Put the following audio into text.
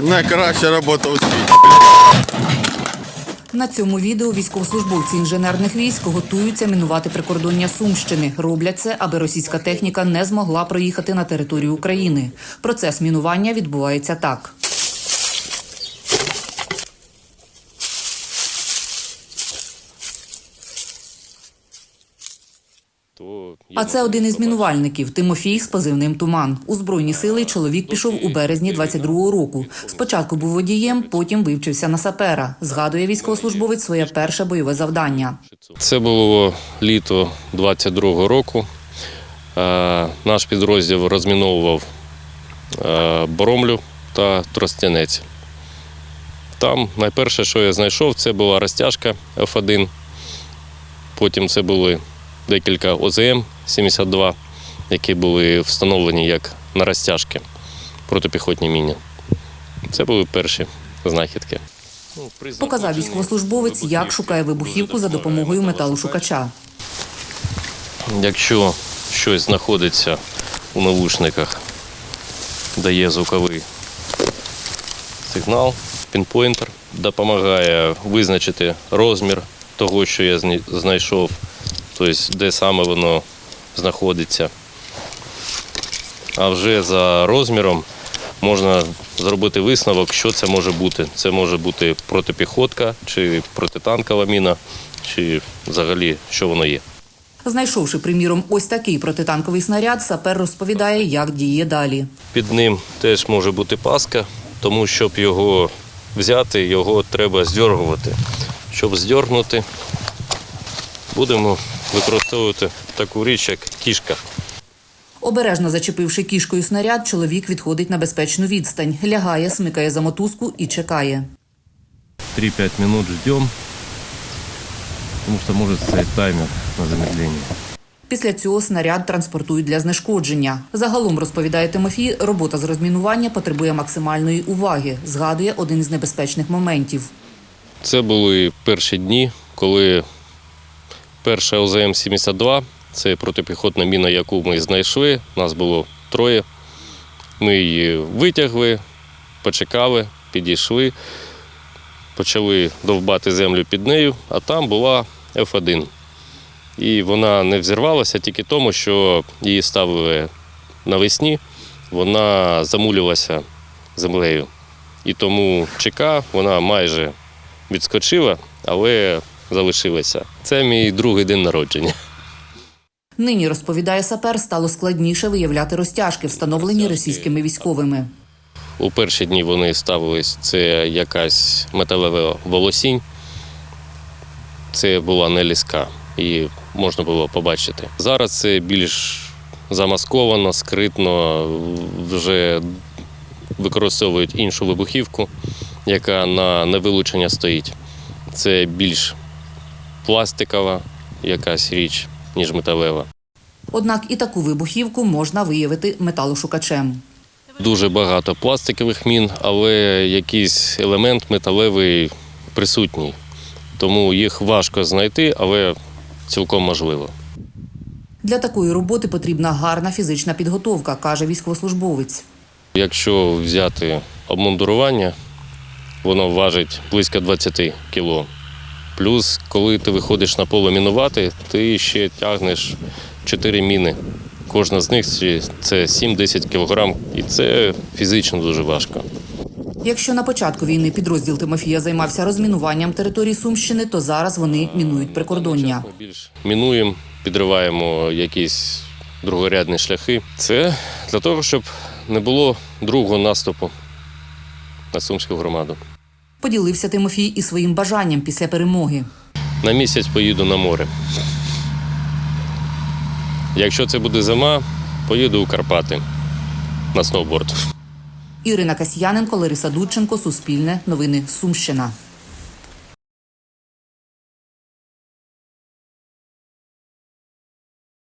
Найкраща робота у світі. На цьому відео військовослужбовці інженерних військ готуються мінувати прикордоння Сумщини. Роблять це, аби російська техніка не змогла проїхати на територію України. Процес мінування відбувається так. То А це один із мінувальників Тимофій з позивним Туман. У збройні сили чоловік пішов у березні 22-го року. Спочатку був водієм, потім вивчився на сапера. Згадує військовослужбовець своє перше бойове завдання. Це було літо 22-го року. Е, Наш підрозділ розміновував е, Боромлю та Тростянець. Там найперше, що я знайшов, це була розтяжка F1. Потім це були декілька ОЗМ-72, які були встановлені як на розтяжки протипіхотні міни. Це були перші знахідки. Показав військовослужбовець, як шукає вибухівку за допомогою металошукача. Якщо щось знаходиться у навушниках, дає звуковий сигнал, пінпойнтер допомагає визначити розмір того, що я знайшов, тобто де саме воно знаходиться. А вже за розміром можна зробити висновок, що це може бути. Це може бути протипіхотка, чи протитанкова міна, чи взагалі що воно є. Знайшовши, приміром, ось такий протитанковий снаряд, сапер розповідає, як діє далі. Під ним теж може бути паска, тому щоб його взяти, його треба здьоргувати. Щоб здьоргнути, будемо використовувати таку річ, як кішка. Обережно зачепивши кішкою снаряд, чоловік відходить на безпечну відстань, лягає, смикає за мотузку і чекає. 3-5 минут ждем, тому що може стоять таймер на замедлення. Після цього снаряд транспортують для знешкодження. Загалом, розповідає Тимофій, робота з розмінування потребує максимальної уваги. Згадує один із небезпечних моментів. Це були перші дні, коли перша ОЗМ-72, це протипіхотна міна, яку ми знайшли. Нас було троє. Ми її витягли, почекали, підійшли, почали довбати землю під нею, а там була F1. І вона не взірвалася тільки тому, що її ставили навесні, вона замулювалася землею. І тому ЧК вона майже відскочила, але залишилася. Це мій другий день народження. Нині, розповідає сапер, стало складніше виявляти розтяжки, встановлені російськими військовими. У перші дні вони ставились, це якась металева волосінь. Це була не ліска, і можна було побачити. Зараз це більш замасковано, скритно, вже використовують іншу вибухівку, яка на невилучення стоїть. Це більш пластикова якась річ, ніж металева. Однак і таку вибухівку можна виявити металошукачем. Дуже багато пластикових мін, але якийсь елемент металевий присутній. Тому їх важко знайти, але цілком можливо. Для такої роботи потрібна гарна фізична підготовка, каже військовослужбовець. Якщо взяти обмундурування, воно важить близько 20 кіло. Плюс, коли ти виходиш на поле мінувати, ти ще тягнеш 4 міни. Кожна з них це 7-10 кілограм, і це фізично дуже важко. Якщо на початку війни підрозділ Тимофія займався розмінуванням території Сумщини, то зараз вони мінують прикордоння. Більш мінуємо, підриваємо якісь другорядні шляхи. Це для того, щоб не було другого наступу на Сумську громаду. Поділився Тимофій і своїм бажанням після перемоги. На місяць поїду на море. Якщо це буде зима, поїду у Карпати на сноуборд. Ірина Касьяненко, Лариса Дудченко, Суспільне, Новини Сумщина.